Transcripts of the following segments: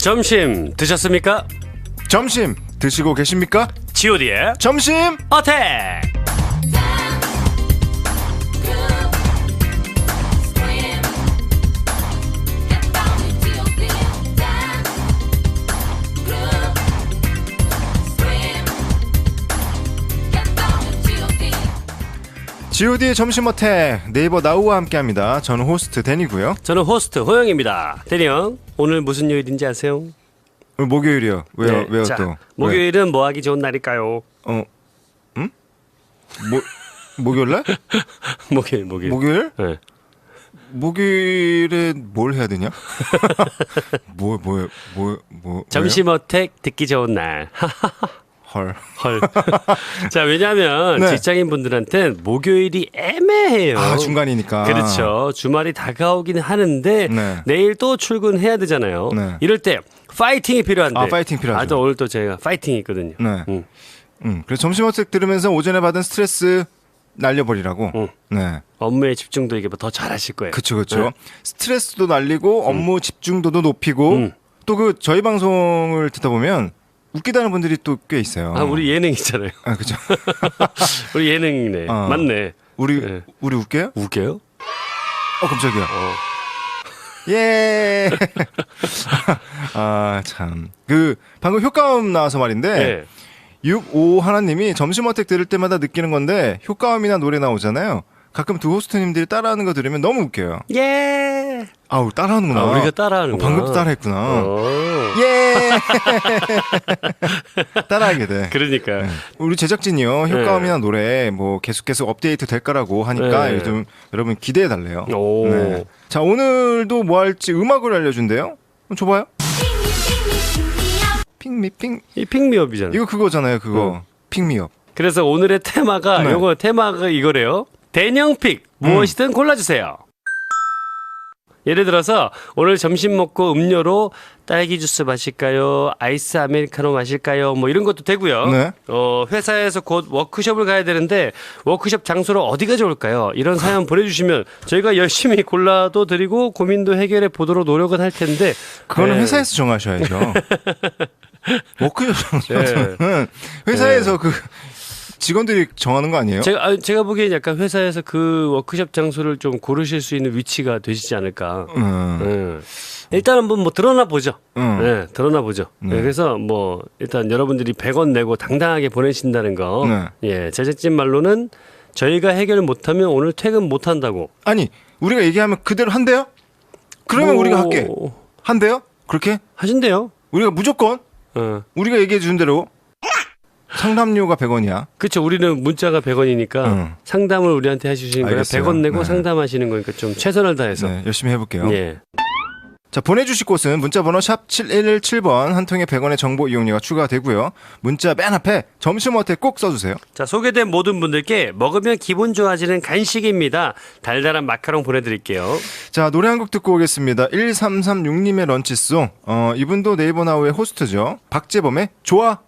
점심 드셨습니까? 점심 드시고 계십니까? G.O.D의 점심 어택! G.O.D의 점심 어택 네이버 나우와 함께합니다. 저는 호스트 데니고요. 저는 호스트 호영입니다. 대리 형, 오늘 무슨 요일인지 아세요? 오늘 목요일이요. 왜요? 네, 왜요 자, 또? 왜? 목요일은 뭐 하기 좋은 날일까요? 어, 응? 뭐 목요일날? 목요일, 목요일. 목요일? 네. 목요일에 뭘 해야 되냐? 뭐, 뭐, 뭐, 뭐. 점심 어택 듣기 좋은 날. 헐. 헐. 자, 왜냐하면 네. 직장인 분들한테는 목요일이 애매해요. 아, 중간이니까. 그렇죠. 주말이 다가오긴 하는데 네. 내일 또 출근해야 되잖아요. 네. 이럴 때 파이팅이 필요한데. 아, 파이팅 필요하죠. 아, 또 오늘 또 제가 파이팅이 있거든요. 네. 음. 음, 그래서 점심 어택 들으면서 오전에 받은 스트레스 날려버리라고. 응. 네. 업무의 집중도 이게 더 잘하실 거예요. 그쵸, 그쵸. 네. 스트레스도 날리고 업무 집중도도 높이고 음. 또그 저희 방송을 듣다 보면 웃기다는 분들이 또 꽤 있어요. 아, 우리 예능 있잖아요. 아, 그죠. 우리 예능이네. 어. 맞네. 우리 네. 우리 웃겨요? 웃겨요? 어, 깜짝이야. 어. 예. 아, 참. 그 방금 효과음 나와서 말인데 네. 65 하나님이 점심 어택 들을 때마다 느끼는 건데 효과음이나 노래 나오잖아요. 가끔 두 호스트님들이 따라하는 거 들으면 너무 웃겨요. 예. 아우 따라하는구나. 아, 우리가 따라하는구나. 어, 방금도 따라했구나. 어. 예. 따라하게 돼. 그러니까. 우리 제작진이요 효과음이나 노래 뭐 계속 계속 업데이트 될 거라고 하니까 네. 요즘 여러분 기대해 달래요. 오. 자 오늘도 뭐 할지 음악을 알려 준대요. 그럼 줘봐요. 핑미 핑 이 핑미업이잖아요. 이거 그거잖아요 그거 핑미업. 그래서 오늘의 테마가 네. 요거 테마가 이거래요. 대형픽 무엇이든 골라주세요. 예를 들어서 오늘 점심 먹고 음료로 딸기 주스 마실까요? 아이스 아메리카노 마실까요? 뭐 이런 것도 되고요. 네. 어, 회사에서 곧 워크숍을 가야 되는데 워크숍 장소로 어디가 좋을까요? 이런 사연 보내주시면 저희가 열심히 골라도 드리고 고민도 해결해 보도록 노력은 할 텐데 그거는 네. 회사에서 정하셔야죠. 워크숍 네. 장소는 회사에서 그 직원들이 정하는 거 아니에요? 제가 아, 제가 보기엔 약간 회사에서 그 워크숍 장소를 좀 고르실 수 있는 위치가 되시지 않을까. 음, 음. 일단 한번 뭐 드러나 보죠. 음. 네, 드러나 보죠. 네, 그래서 뭐 일단 여러분들이 100원 내고 당당하게 보내신다는 거. 네. 예, 제작진 말로는 저희가 해결 못하면 오늘 퇴근 못 한다고. 아니 우리가 얘기하면 그대로 한대요? 그러면 뭐, 우리가 할게. 한대요? 그렇게? 하신대요. 우리가 무조건 어. 우리가 얘기해 준 대로 상담료가 100원이야. 그렇죠. 우리는 문자가 100원이니까 음. 상담을 우리한테 해주시는 거예요. 알겠어요. 100원 내고 네. 상담하시는 거니까 좀 최선을 다해서. 네, 열심히 해볼게요. 예. 자, 보내주실 곳은 문자번호 샵 7117번 한 통에 100원의 정보 이용료가 추가되고요. 문자 맨 앞에 점심 어택 꼭 써주세요. 자, 소개된 모든 분들께 먹으면 기분 좋아지는 간식입니다. 달달한 마카롱 보내드릴게요. 자, 노래 한 곡 듣고 오겠습니다. 1336님의 런치송. 어, 이분도 네이버 나우의 호스트죠. 박재범의 좋아.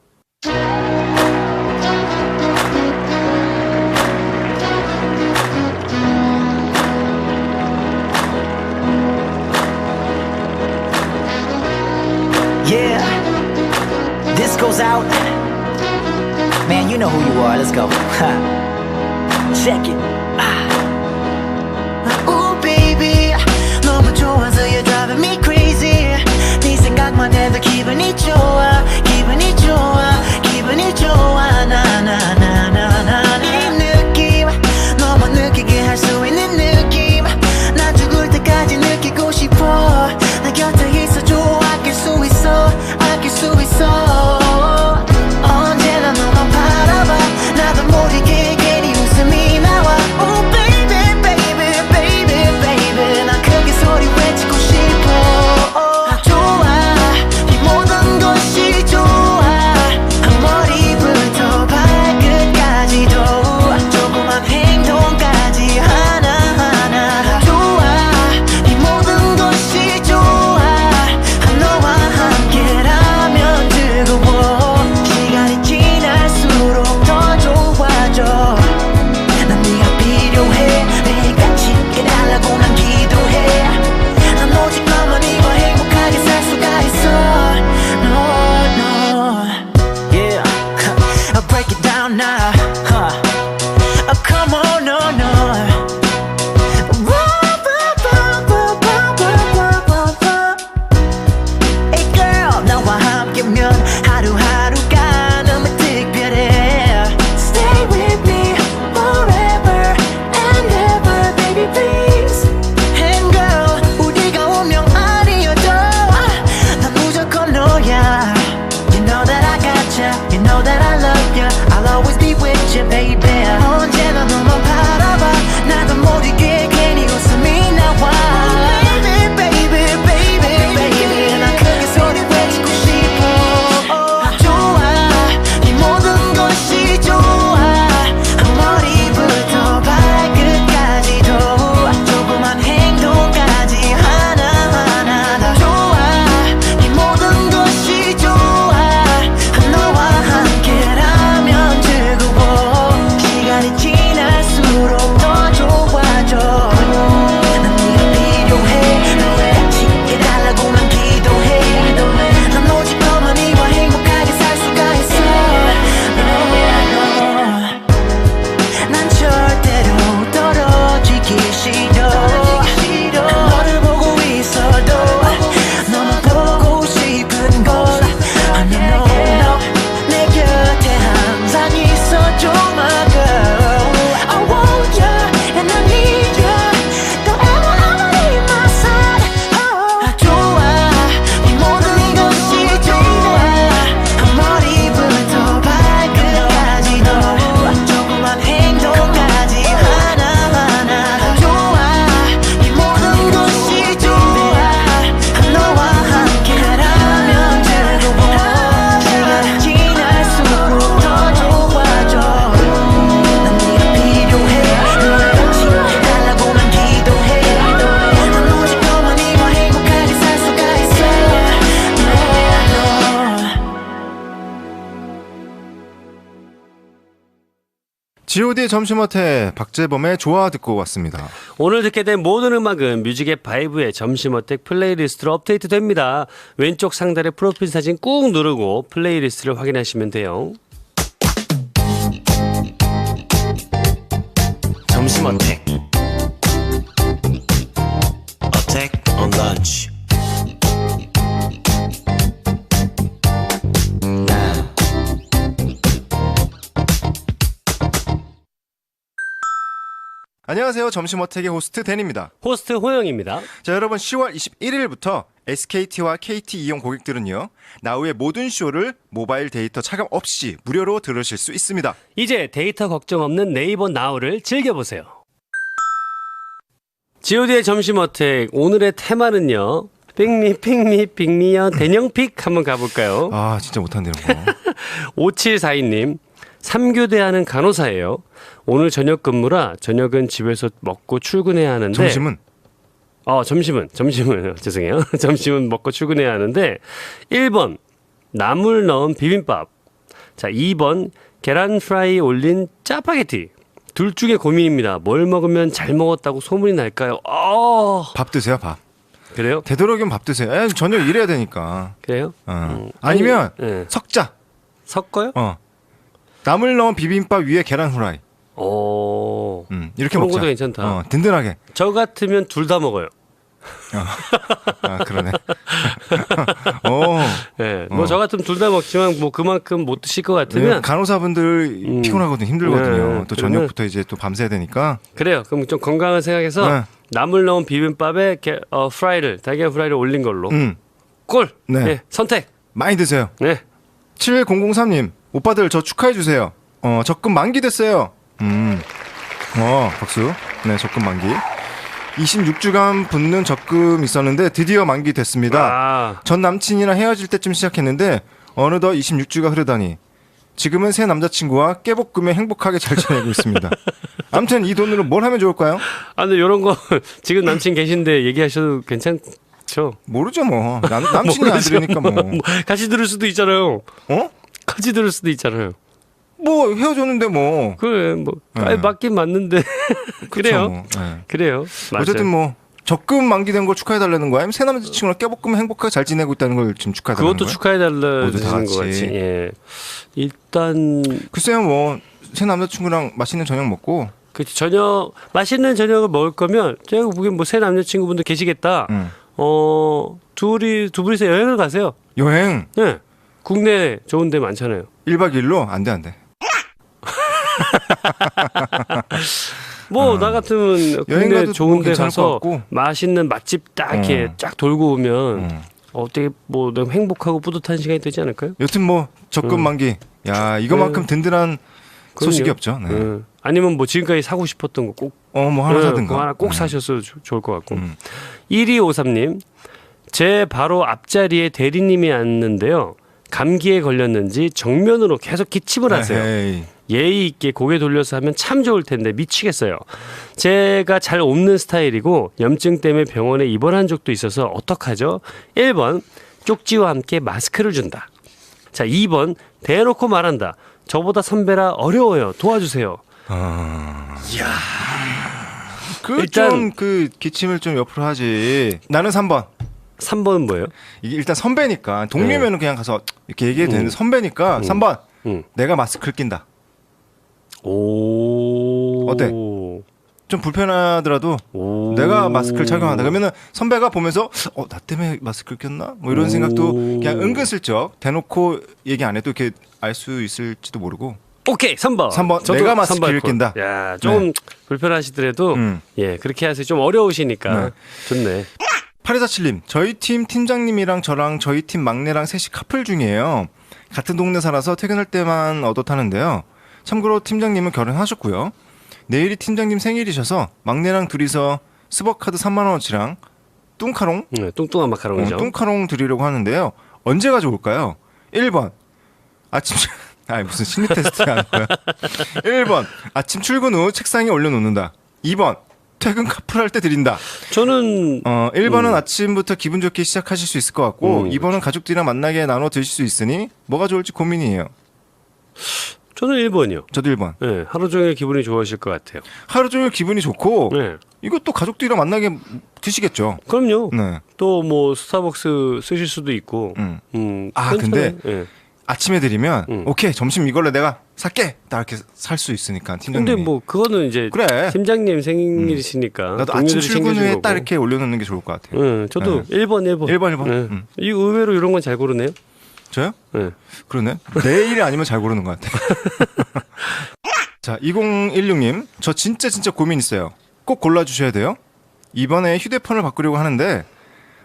goes out. Man, you know who you are. Let's go. Check it. Ooh baby 너무 좋아서 you're driving me crazy 네 생각만 해도 기분이 좋아 기분이 좋아 기분이 좋아 나나나나나이 느낌 너무 느끼게 할 수 있는 G.O.D의 점심어태 박재범의 좋아 듣고 왔습니다. 오늘 듣게 된 모든 음악은 뮤직의 바이브의 점심 어택 플레이리스트로 업데이트 됩니다. 왼쪽 상단의 프로필 사진 꾹 누르고 플레이리스트를 확인하시면 돼요. 점심 어택 on lunch 안녕하세요. 점심 어택의 호스트 댄입니다. 호스트 호영입니다. 자, 여러분 10월 21일부터 SKT와 KT 이용 고객들은요. 나우의 모든 쇼를 모바일 데이터 차감 없이 무료로 들으실 수 있습니다. 이제 데이터 걱정 없는 네이버 나우를 즐겨보세요. god의 점심 어택 오늘의 테마는요. 핑미 핑미 핑미요 대령픽 한번 가볼까요? 아, 진짜 못한대요. 뭐. 5742님, 3교대 하는 간호사예요. 오늘 저녁 근무라 저녁은 집에서 먹고 출근해야 하는데. 점심은 어, 점심은, 점심은, 죄송해요. 점심은 먹고 출근해야 하는데. 1번, 나물 넣은 비빔밥. 자, 2번, 계란 프라이 올린 짜파게티. 둘 중에 고민입니다. 뭘 먹으면 잘 먹었다고 소문이 날까요? 어, 밥 드세요, 밥. 그래요? 되도록이면 밥 드세요. 에, 저녁 일해야 되니까. 그래요? 어. 음, 아니면 아니, 예. 석자. 섞어요? 어. 나물 넣은 비빔밥 위에 계란 후라이. 오. 음, 이렇게 그런 먹자. 것도 괜찮다. 어, 든든하게. 저 같으면 둘 다 먹어요. 아, 그러네. 오. 예. 어. 뭐저 같으면 둘 다 먹지만 뭐 그만큼 못 드실 것 네, 같으면 간호사분들 음. 피곤하거든요. 힘들거든요. 네, 또 저녁부터 이제 또 밤새야 되니까. 그래요. 그럼 좀 건강을 생각해서 네. 나물 넣은 비빔밥에 게, 어, 프라이를 달걀 프라이를 올린 걸로 음. 꿀. 네. 예, 선택. 많이 드세요. 네. 7003님, 오빠들 저 축하해 주세요. 어, 적금 만기 됐어요. 음. 어, 박수. 네, 적금 만기. 26주간 붙는 적금 있었는데 드디어 만기 됐습니다. 아, 전 남친이랑 헤어질 때쯤 시작했는데 어느덧 26주가 흐르다니 지금은 새 남자친구와 깨볶음에 행복하게 잘 지내고 있습니다. 아무튼 이 돈으로 뭘 하면 좋을까요? 아 근데 이런 거 지금 남친 계신데 얘기하셔도 괜찮죠? 모르죠 뭐 남, 남친이 안 모르죠. 들으니까 뭐 뭐, 같이 들을 수도 있잖아요. 어? 같이 들을 수도 있잖아요. 뭐 헤어졌는데 뭐 그래 뭐 네. 맞긴 맞는데 그래요. 뭐, 네. 그래요. 맞아요. 어쨌든 뭐 적금 만기된 걸 축하해 달라는 거야? 아니면 새 남자친구랑 깨볶으면 행복하게 잘 지내고 있다는 걸 지금 축하해 달라는 그것도? 축하해 달라는 것 같이. 예. 일단 글쎄요 뭐 새 남자친구랑 맛있는 저녁 먹고 그 저녁 맛있는 저녁을 먹을 거면 제가 보기엔 뭐 새 남자친구분들 계시겠다. 음. 어 둘이 두 분이서 여행을 가세요. 여행 네. 국내 좋은 데 많잖아요. 1박 2일로 안 돼 안 돼. 뭐 나 같으면 어. 여행 국내 가도 좋은 뭐데 괜찮을 것 가서 같고. 맛있는 맛집 딱 이렇게 음. 쫙 돌고 오면 음. 어떻게 뭐 너무 행복하고 뿌듯한 시간이 되지 않을까요? 여튼 뭐 적금 만기. 야 이거만큼 든든한 소식이 음. 그럼요. 없죠. 네. 음. 아니면 뭐 지금까지 사고 싶었던 거 꼭 어뭐 하나 음, 사든가. 하나 꼭 음. 사셨어도 조- 좋을 것 같고. 음. 1253님, 제 바로 앞자리에 대리님이 앉는데요. 감기에 걸렸는지 정면으로 계속 기침을 하세요. 에헤이. 예의 있게 고개 돌려서 하면 참 좋을 텐데 미치겠어요. 제가 잘 없는 스타일이고 염증 때문에 병원에 입원한 적도 있어서 어떡하죠? 1번 쪽지와 함께 마스크를 준다. 자, 2번 대놓고 말한다. 저보다 선배라 어려워요. 도와주세요. 그좀 일단- 그 기침을 좀 옆으로 하지. 나는 3번. 3번은 뭐예요? 이게 일단 선배니까 동료면은 그냥 가서 이렇게 얘기해도 네. 음. 되는데 선배니까 3번. 음. 내가 마스크를 낀다. 오. 어때? 좀 불편하더라도 오. 내가 마스크를 착용한다. 그러면은 선배가 보면서 어 나 때문에 마스크를 꼈나? 뭐 이런 오. 생각도 그냥 은근슬쩍 대놓고 얘기 안 해도 이렇게 알 수 있을지도 모르고. 오케이 3번. 삼 번. 저도 내가 삼 마스크를 번 낀다. 야, 좀 불편하시더라도 음. 예 그렇게 하세요. 좀 어려우시니까 네. 좋네. 8247님, 저희 팀 팀장님이랑 저랑 저희 팀 막내랑 셋이 카풀 중이에요. 같은 동네 살아서 퇴근할 때만 얻어 타는데요. 참고로 팀장님은 결혼하셨고요. 내일이 팀장님 생일이셔서 막내랑 둘이서 스벅카드 3만원어치랑 뚱카롱? 네, 뚱뚱한 어, 마카롱이죠. 뚱카롱 드리려고 하는데요. 언제가 좋을까요? 1번. 아침, 아 무슨 심리 테스트 하는 거야. 1번. 아침 출근 후 책상에 올려놓는다. 2번. 퇴근 카풀할 때 드린다. 저는 어, 1번은 아침부터 기분 좋게 시작하실 수 있을 것 같고 음. 2번은 가족들이랑 만나게 나눠 드실 수 있으니 뭐가 좋을지 고민이에요. 저는 1번이요. 저도 1번. 네, 하루 종일 기분이 좋으실 것 같아요. 하루 종일 기분이 좋고 네. 이것도 가족들이랑 만나게 드시겠죠. 그럼요. 네. 또 뭐 스타벅스 쓰실 수도 있고. 음. 음, 아, 괜찮아요. 근데 예. 아침에 드리면 음. 오케이 점심 이걸로 내가 살게 딱 이렇게 살 수 있으니까 팀장님이. 근데 뭐 그거는 이제 그래. 팀장님 생일이시니까 나도 아침 동료들이 출근 챙겨주는 후에 거고. 딱 이렇게 올려놓는 게 좋을 것 같아요. 응, 저도 1번, 1번. 1번, 1번. 네. 음. 이 의외로 이런 건 잘 고르네요. 저요? 네. 그러네. 내일이 아니면 잘 고르는 것 같아요. 자, 2016님. 저 진짜 진짜 고민 있어요. 꼭 골라주셔야 돼요. 이번에 휴대폰을 바꾸려고 하는데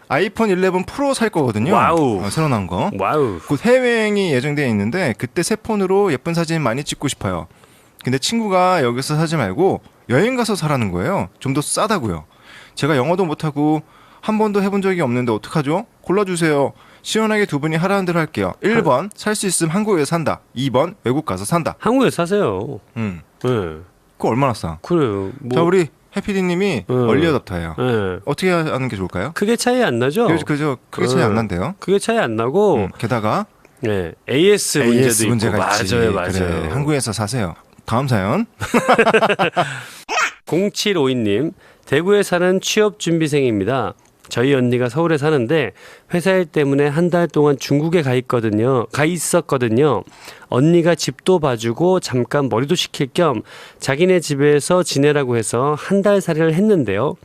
아이폰 11 프로 살 거거든요. 와우. 어, 새로 나온 거. 와우. 곧 해외여행이 예정되어 있는데 그때 새 폰으로 예쁜 사진 많이 찍고 싶어요. 근데 친구가 여기서 사지 말고 여행 가서 사라는 거예요. 좀 더 싸다고요. 제가 영어도 못하고 한 번도 해본 적이 없는데 어떡하죠? 골라주세요. 시원하게 두 분이 하라는 대로 할게요. 1번 살 수 있으면 한국에서 산다. 2번 외국 가서 산다. 한국에 사세요. 음. 네. 그거 얼마나 싸? 그래요. 뭐, 자 우리 해피디님이 음. 얼리 어답터예요. 네. 어떻게 하는 게 좋을까요? 크게 차이 안 나죠? 그죠, 그죠. 크게 차이 음. 안 난대요. 그게 차이 안 나고, 음, 게다가 네. AS 문제도 AS 있고. 문제가 있지. 맞아요, 맞아요. 그래, 한국에서 사세요. 다음 사연. 0752님, 대구에 사는 취업 준비생입니다. 저희 언니가 서울에 사는데 회사 일 때문에 한 달 동안 중국에 가 있거든요. 가 있었거든요. 언니가 집도 봐주고 잠깐 머리도 식힐 겸 자기네 집에서 지내라고 해서 한 달 살이를 했는데요.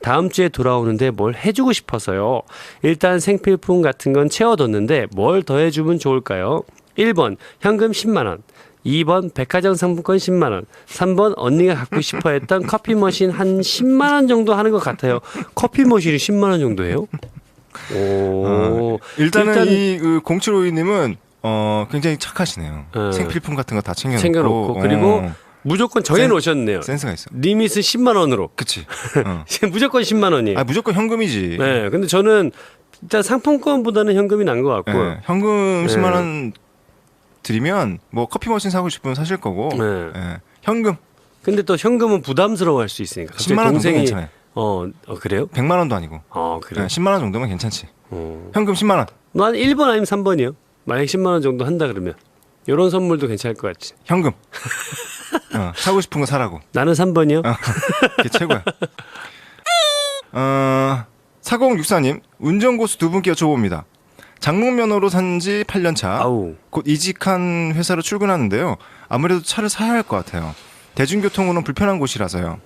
다음 주에 돌아오는데 뭘 해주고 싶어서요. 일단 생필품 같은 건 채워뒀는데 뭘 더 해주면 좋을까요? 1번 현금 10만 원. 2번 백화점 상품권 10만 원. 3번 언니가 갖고 싶어 했던 커피 머신 한 10만 원 정도 하는 것 같아요. 커피 머신이 10만 원 정도예요? 오. 일단은 일단- 이 그, 0752님은 어, 굉장히 착하시네요. 네. 생필품 같은 거 다 챙겨놓고. 챙겨놓고 그리고 어, 무조건 정해 놓으셨네요. 센스가 있어. 리밋은 10만 원으로. 그치. 어. 무조건 10만 원이에요. 아, 무조건 현금이지. 네. 근데 저는 일단 상품권보다는 현금이 난 것 같고. 예, 현금 네. 10만 원 드리면 뭐 커피 머신 사고 싶으면 사실 거고. 네. 예, 현금 근데 또 현금은 부담스러워할 수 있으니까. 갑자기 10만 원 동생이 괜찮아요. 어, 어 그래요? 100만 원도 아니고. 어 그래. 예, 요 10만 원 정도면 괜찮지. 어. 현금 10만 원. 난 1번 아니면 3번이요. 만약 10만 원 정도 한다 그러면 이런 선물도 괜찮을 것 같지. 현금. 어, 사고 싶은 거 사라고. 나는 3번이요. 그게 최고야. 어, 4064님, 운전고수 두 분께 여쭤봅니다. 장롱면허로 산 지 8년 차. 아우. 곧 이직한 회사로 출근하는데요. 아무래도 차를 사야 할 것 같아요. 대중교통으로는 불편한 곳이라서요.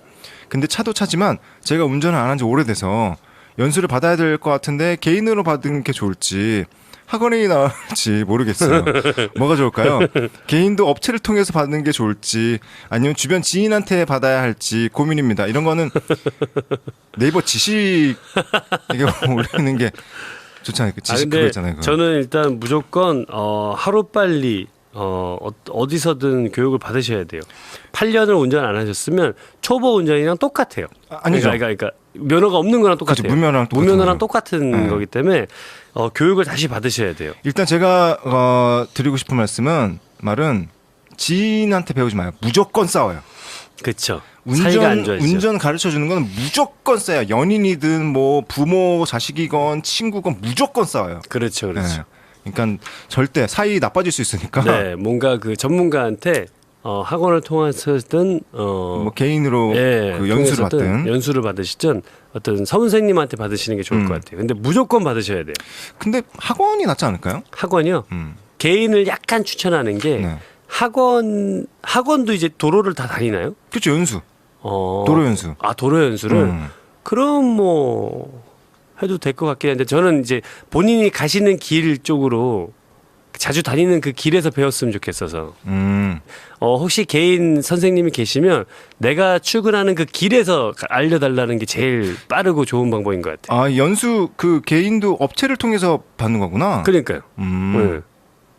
근데 차도 차지만 제가 운전을 안 한 지 오래돼서 연수를 받아야 될 것 같은데 개인으로 받는 게 좋을지 학원이 나을지 모르겠어요. 뭐가 좋을까요? 개인도 업체를 통해서 받는 게 좋을지 아니면 주변 지인한테 받아야 할지 고민입니다. 이런 거는 네이버 지식에 올리는 게 좋잖아요. 그 아, 지식 근데 그거 있잖아요. 그거. 저는 일단 무조건 어, 하루 빨리 어, 어, 어디서든 교육을 받으셔야 돼요. 8년을 운전 안 하셨으면 초보 운전이랑 똑같아요. 아, 아니죠. 그러니까, 그러니까, 그러니까 면허가 없는 거랑 똑같아요. 그렇죠. 무면허랑 똑같은 무면허랑 거예요. 똑같은 네. 거기 때문에 어, 교육을 다시 받으셔야 돼요. 일단 제가 어, 드리고 싶은 말씀은 말은 지인한테 배우지 마요. 무조건 싸워요. 그렇죠. 운전. 운전 가르쳐 주는 건 무조건 싸요. 연인이든 뭐 부모 자식이건 친구건 무조건 싸워요. 그렇죠, 그렇죠. 네. 그러니까 절대 사이 나빠질 수 있으니까 네, 뭔가 그 전문가한테 어, 학원을 통해서든 어, 뭐 개인으로 예, 그 연수를 받든. 연수를 받으시든 어떤 선생님한테 받으시는 게 좋을 음. 것 같아요. 근데 무조건 받으셔야 돼요. 근데 학원이 낫지 않을까요? 학원이요. 음. 개인을 약간 추천하는 게 네. 학원 학원도 이제 도로를 다 다니나요? 그렇죠. 연수. 어. 도로 연수. 아 도로 연수를 음. 그럼 뭐 해도 될 것 같긴 한데 저는 이제 본인이 가시는 길 쪽으로 자주 다니는 그 길에서 배웠으면 좋겠어서 음. 어 혹시 개인 선생님이 계시면 내가 출근하는 그 길에서 알려달라는 게 제일 빠르고 좋은 방법인 것 같아요. 아 연수 그 개인도 업체를 통해서 받는 거구나. 그러니까요. 음. 네.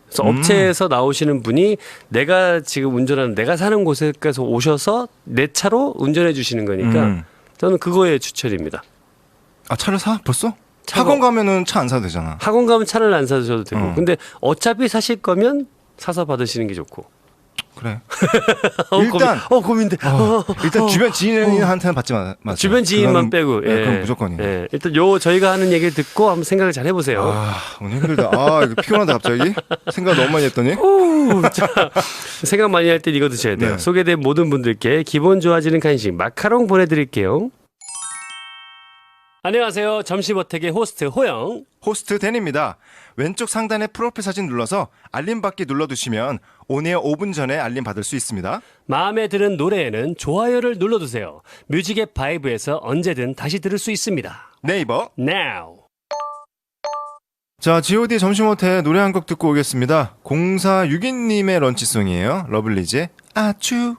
그래서 음. 업체에서 나오시는 분이 내가 지금 운전하는 내가 사는 곳에서 오셔서 내 차로 운전해 주시는 거니까 음. 저는 그거에 추천입니다. 아 차를 사? 벌써? 차가- 학원 가면은 차 안 사도 되잖아. 학원 가면 차를 안 사셔도 되고 어. 근데 어차피 사실 거면 사서 받으시는 게 좋고 그래. 어, 일단- 고민, 어 고민돼 어, 일단 주변 지인한테는 받지 마. 마세요. 주변 지인만 그거는- 빼고 네, 그건 무조건이에요. 예. 일단 요 저희가 하는 얘기를 듣고 한번 생각을 잘 해보세요 아 오늘 힘들다. 아 이거 피곤하다 갑자기. 생각 너무 많이 했더니. 오, 자, 생각 많이 할 때 이거 드셔야 돼요 네. 소개된 모든 분들께 기본 좋아지는 간식 마카롱 보내드릴게요 안녕하세요 점심어택의 호스트 호영 호스트 댄입니다. 왼쪽 상단에 프로필 사진 눌러서 알림 받기 눌러두시면 온에어 5분 전에 알림 받을 수 있습니다. 마음에 드는 노래에는 좋아요를 눌러두세요 뮤직의 바이브에서 언제든 다시 들을 수 있습니다 네이버. Now 자, G.O.D 점심 호텔 노래 한 곡 듣고 오겠습니다. 0462님의 런치송이에요. 러블리즈의 아추.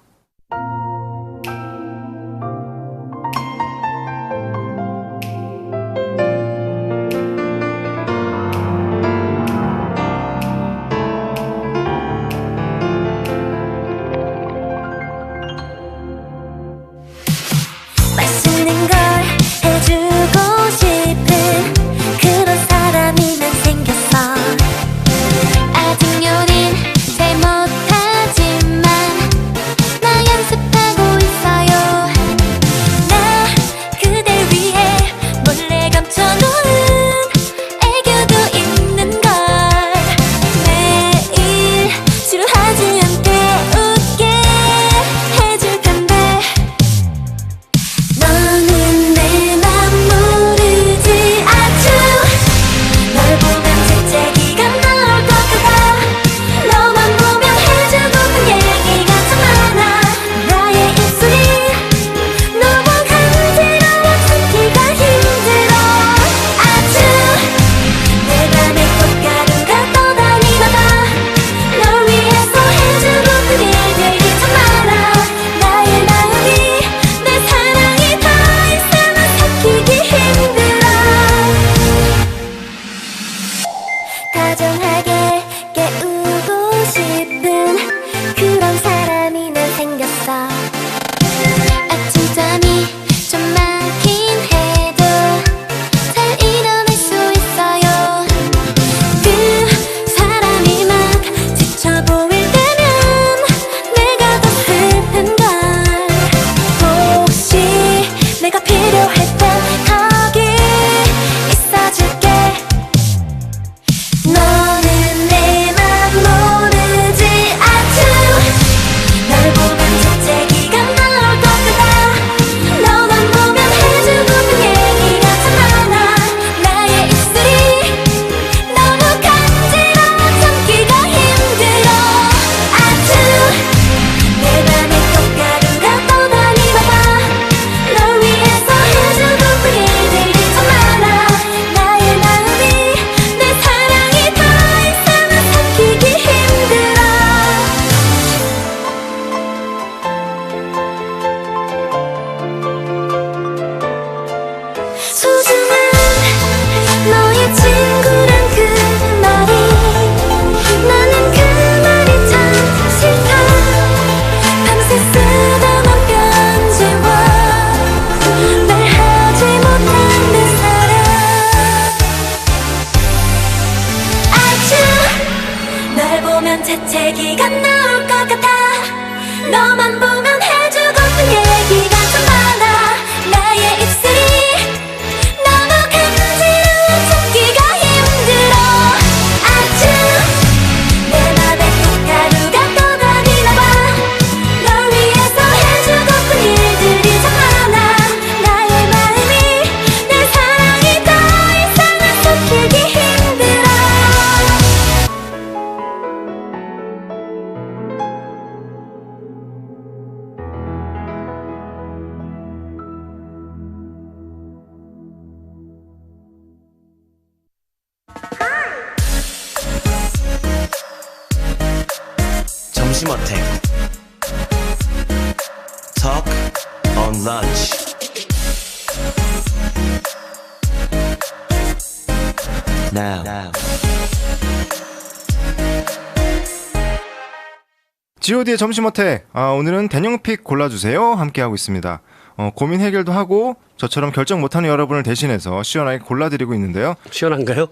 G.O.D의 점심 어택. 아, 오늘은 대형픽 골라주세요. 함께하고 있습니다. 어, 고민 해결도 하고 저처럼 결정 못하는 여러분을 대신해서 시원하게 골라드리고 있는데요. 시원한가요?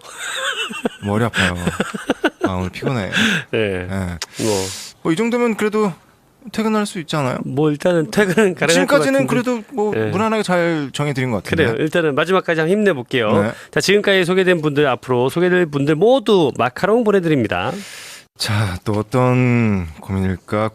머리 아파요. 아, 오늘 피곤해. 네. 예. 뭐, 뭐 이 정도면 그래도 퇴근할 수 있지 않아요? 뭐 일단은 퇴근은 가능할 것 지금까지는. 그래도 뭐 네. 무난하게 잘 정해드린 것 같은데. 그래요. 일단은 마지막까지 한번 힘내볼게요. 네. 자, 지금까지 소개된 분들 앞으로 소개될 분들 모두 마카롱 보내드립니다. 자, 또 어떤 고민일까?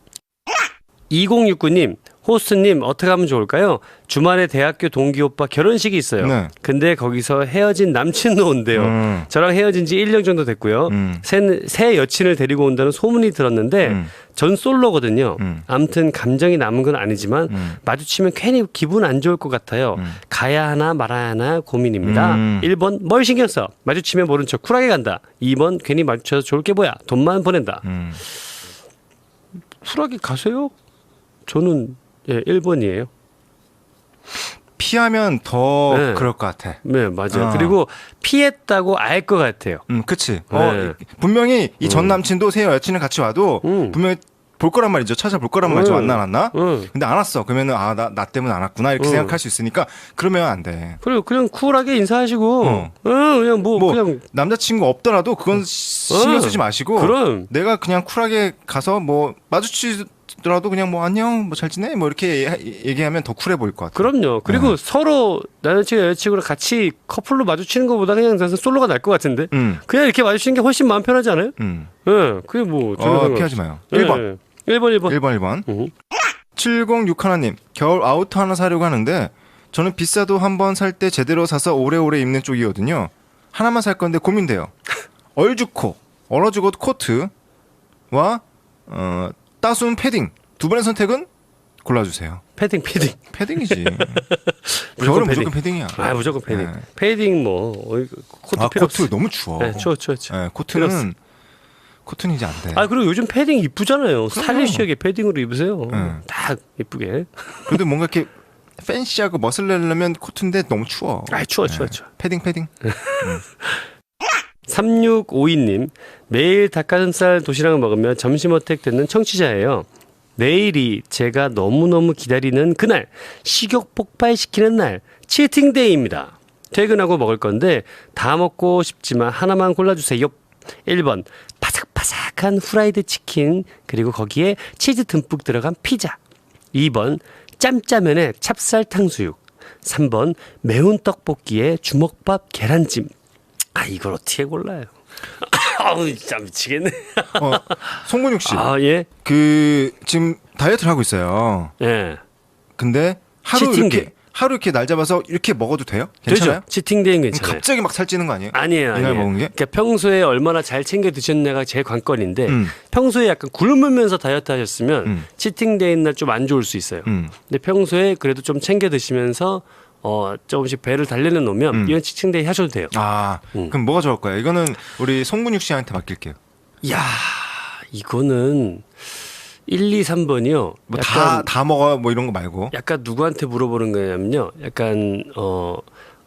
2069님, 호스트님 어떻게 하면 좋을까요? 주말에 대학교 동기 오빠 결혼식이 있어요. 네. 근데 거기서 헤어진 남친도 온대요. 음. 저랑 헤어진 지 1년 정도 됐고요. 음. 새, 새 여친을 데리고 온다는 소문이 들었는데 음. 전 솔로거든요. 음. 암튼 감정이 남은 건 아니지만 음. 마주치면 괜히 기분 안 좋을 것 같아요. 음. 가야 하나 말아야 하나 고민입니다. 음. 1번 뭘 신경 써? 마주치면 모른 척 쿨하게 간다. 2번 괜히 마주쳐서 좋을 게 뭐야? 돈만 보낸다. 음. 쿨하게 가세요? 저는 예, 1번이에요. 피하면 더 네. 그럴 것 같아. 네, 맞아요. 어. 그리고 피했다고 알 것 같아요. 음, 그치. 어, 네. 분명히 이 전 남친도 새 여친을 같이 와도 음. 분명히 볼 거란 말이죠. 찾아볼 거란 말이죠. 음. 안 왔나? 응. 근데 안 왔어. 그러면은 아, 나, 나 때문에 안 왔구나. 이렇게 음. 생각할 수 있으니까 그러면 안 돼. 그리고 그냥 쿨하게 인사하시고, 어. 응, 그냥 뭐, 뭐 그냥 남자친구 없더라도 그건 시- 신경 쓰지 마시고 그럼. 내가 그냥 쿨하게 가서 뭐 마주치 더라도 그냥 뭐 안녕 뭐 잘 지내 뭐 이렇게 얘- 얘기하면 더 쿨해 보일 것 같아. 그럼요. 그리고 네. 서로 남자친구 여자친구랑 같이 커플로 마주치는 것보다 그냥 솔로가 날 것 같은데. 음. 그냥 이렇게 마주치는 게 훨씬 마음 편하지 않아요? 음. 예, 그게 뭐 어, 피하지 마요. 예, 1번. 예. 1번, 1번. 1번 1번. 음. 706 하나님. 겨울 아우터 하나 사려고 하는데 저는 비싸도 한 번 살 때 제대로 사서 오래오래 입는 쪽이거든요. 하나만 살 건데 고민돼요. 얼주코, 얼어주고 코트와 어, 따순 패딩 두 번의 선택은 골라주세요. 패딩, 패딩. 패딩이지. 무조건 겨울은 패딩. 무조건 패딩이야. 아, 무조건 패딩. 네. 패딩 뭐, 코트 아, 필요 코트. 너무 추워. 네, 추워, 추워, 추워. 네, 코트는 코트는 이제 안 돼. 아, 그리고 요즘 패딩 이쁘잖아요. 스타일리시하게 패딩으로 입으세요. 네. 딱 이쁘게. 그래도 뭔가 이렇게 팬시하고 멋을 내려면 코트인데 너무 추워. 아, 추워, 추워, 네. 추워. 패딩 패딩. 3652님, 매일 닭가슴살 도시락을 먹으며 점심 어택 듣는 청취자예요. 내일이 제가 너무너무 기다리는 그날, 식욕 폭발시키는 날, 치팅데이입니다. 퇴근하고 먹을 건데 다 먹고 싶지만 하나만 골라주세요. 1번, 바삭바삭한 후라이드 치킨, 그리고 거기에 치즈 듬뿍 들어간 피자. 2번, 짬짜면에 찹쌀 탕수육. 3번, 매운 떡볶이에 주먹밥 계란찜. 아 이걸 어떻게 골라요? 아우 진짜 미치겠네. 어, 송문육 씨. 아 예, 그 지금 다이어트를 하고 있어요. 예. 근데 하루 치팅데이. 이렇게 하루 이렇게 날 잡아서 이렇게 먹어도 돼요? 괜찮아요? 되죠. 그럼 괜찮아요. 갑자기 막 살찌는 거 아니에요? 아니에요, 이날 아니에요. 먹은 게? 그러니까 평소에 얼마나 잘 챙겨 드셨냐가 제일 관건인데 음. 평소에 약간 굶으면서 다이어트 하셨으면 음. 치팅데이 날 좀 안 좋을 수 있어요. 음. 근데 평소에 그래도 좀 챙겨 드시면서 어 조금씩 배를 달래려 놓으면 음. 이건 치팅데이 하셔도 돼요. 아, 음. 그럼 뭐가 좋을 거예요? 이거는 우리 송문육 씨한테 맡길게요. 야 이거는 1, 2, 3번이요. 뭐다다 먹어 뭐 이런 거 말고. 약간 누구한테 물어보는 거냐면요. 약간 어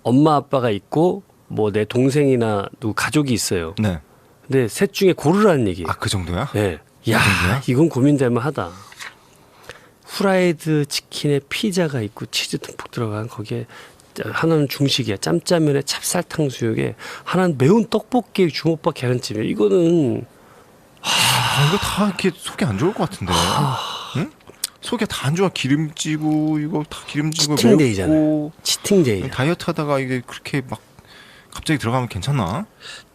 엄마 아빠가 있고 뭐 내 동생이나 누구 가족이 있어요. 네. 근데 셋 중에 고르라는 얘기예요. 아 그 정도야? 네. 야, 정도야? 이건 고민될 만하다. 후라이드 치킨에 피자가 있고 치즈 듬뿍 들어간 거기에 하나는 중식이야 짬짜면에 찹쌀탕 수육에 하나는 매운 떡볶이에 주먹밥 계란찜이야 이거는 아, 이거 다 이렇게 속이 안 좋을 것 같은데. 응? 속이 다안 좋아. 기름지고 이거 다 기름지고 치팅데이잖아요 맵고 치팅데이 다이어트 하다가 이게 그렇게 막 갑자기 들어가면 괜찮나?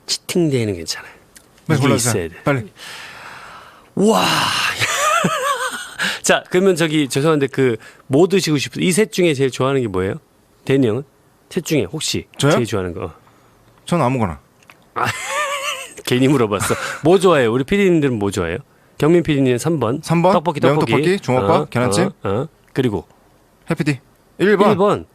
치팅데이는 괜찮아요 빨리 골라주세요. 빨리. 와. 자, 그러면 저기 죄송한데 그 뭐 드시고 싶으세요? 이 셋 중에 제일 좋아하는 게 뭐예요? 대니 형은? 셋 중에 혹시 저요? 제일 좋아하는 거? 전 아무거나. 괜히 물어봤어. 뭐 좋아해요? 우리 PD님들은 뭐 좋아해요? 경민 PD님은 3번. 3번? 떡볶이, 떡볶이. 떡볶이, 주먹밥, 계란찜. 어, 어. 그리고 해피디. 1번. 1번.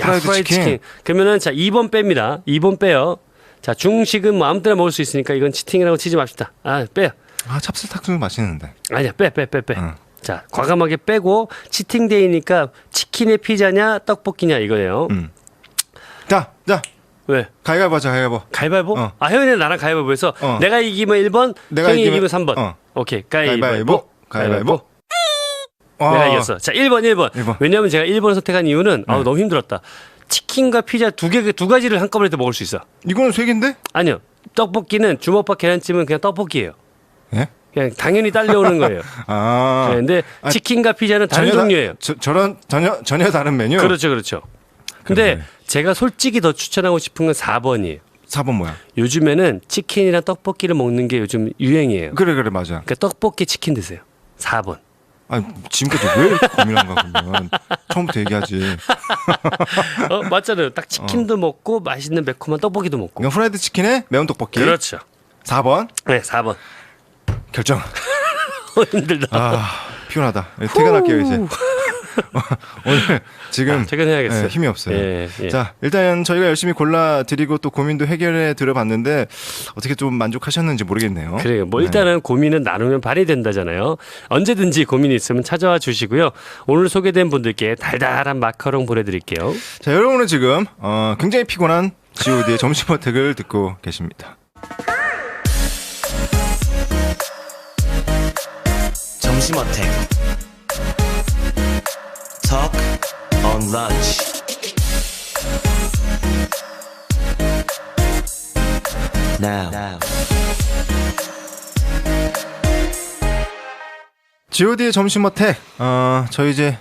야, 프라이드 프라이드 치킨. 치킨. 그러면은 자, 2번 뺍니다. 2번 빼요. 자, 중식은 뭐 아무 때나 먹을 수 있으니까 이건 치팅이라고 치지 맙시다. 아, 빼요. 아 찹쌀탕수육 맛있는데. 아니야, 빼, 빼, 빼, 빼. 응. 자, 과감하게 빼고 치팅데이니까 치킨에 피자냐 떡볶이냐 이거예요. 음. 자, 자. 왜? 가위바위보 하자. 가위바위보. 가위바위보? 어. 아, 혜연이 나랑 가위바위보 해서 어. 내가 이기면 1번, 내가 형이 이기면, 이기면- 3번. 어. 오케이. 가위바위보. 가위바위보. 가위바위보. 어. 내가 이겼어. 자, 1번, 1번. 1번. 왜냐면 제가 1번을 선택한 이유는 네. 아우 너무 힘들었다. 치킨과 피자 두 개, 두 가지를 한꺼번에 또 먹을 수 있어. 이거는 세 개인데? 아니요. 떡볶이는 주먹밥 계란찜은 그냥 떡볶이에요. 예? 그냥 당연히 딸려오는 거예요. 아. 네, 근데 아, 치킨과 피자는 다른 전혀 다- 종류예요. 저, 저런 전혀 전혀 다른 메뉴. 그렇죠, 그렇죠. 근데 그러네. 제가 솔직히 더 추천하고 싶은 건 4번이에요. 4번 뭐야? 요즘에는 치킨이랑 떡볶이를 먹는 게 요즘 유행이에요. 그래 그래 맞아. 그러니까 떡볶이 치킨 드세요. 4번. 아 지금까지 왜 이렇게 고민한가 그러면 처음부터 얘기하지. 어, 맞잖아요. 딱 치킨도 먹고 맛있는 매콤한 떡볶이도 먹고. 그러니까 후라이드 치킨에 매운 떡볶이. 그렇죠. 4번 네, 4번. 결정. 힘들다. 아 피곤하다. 퇴근할게요 이제. 오늘 지금 아, 퇴근해야겠어요. 네, 힘이 없어요. 예, 예. 자 일단 저희가 열심히 골라 드리고 또 고민도 해결해 드려봤는데 어떻게 좀 만족하셨는지 모르겠네요. 그래요. 뭐 네. 일단은 고민은 나누면 발이 된다잖아요. 언제든지 고민이 있으면 찾아와 주시고요. 오늘 소개된 분들께 달달한 마카롱 보내드릴게요. 자 여러분은 지금 어, 굉장히 피곤한 G.O.D의 점심 어택을 듣고 계십니다. 점심 어택 Talk on lunch Now, G.O.D의 점심 어택. 어, 저희 이제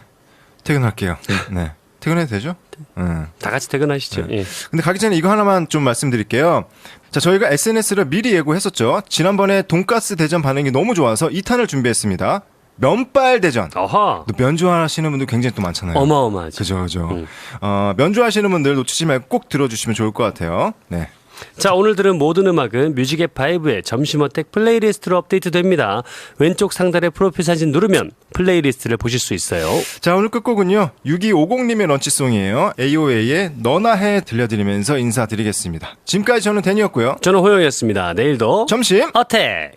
퇴근할게요. 네. 퇴근해도 되죠? 응. 다 같이 퇴근하시죠. 네. 예. 근데 가기 전에 이거 하나만 좀 말씀드릴게요. 자, 저희가 SNS를 미리 예고했었죠. 지난번에 돈가스 대전 반응이 너무 좋아서 2탄을 준비했습니다. 면발 대전. 어허. 또면 좋아하시는 분들 굉장히 또 많잖아요. 어마어마하죠. 그죠, 그죠. 음. 어, 면 좋아하시는 분들 놓치지 말고 꼭 들어주시면 좋을 것 같아요. 네. 자, 오늘 들은 모든 음악은 뮤직앱 바이브의 점심 어택 플레이리스트로 업데이트 됩니다. 왼쪽 상단의 프로필 사진 누르면 플레이리스트를 보실 수 있어요. 자, 오늘 끝곡은요. 6250님의 런치송이에요. AOA의 너나 해 들려드리면서 인사드리겠습니다. 지금까지 저는 데니였고요. 저는 호영이었습니다. 내일도 점심 어택!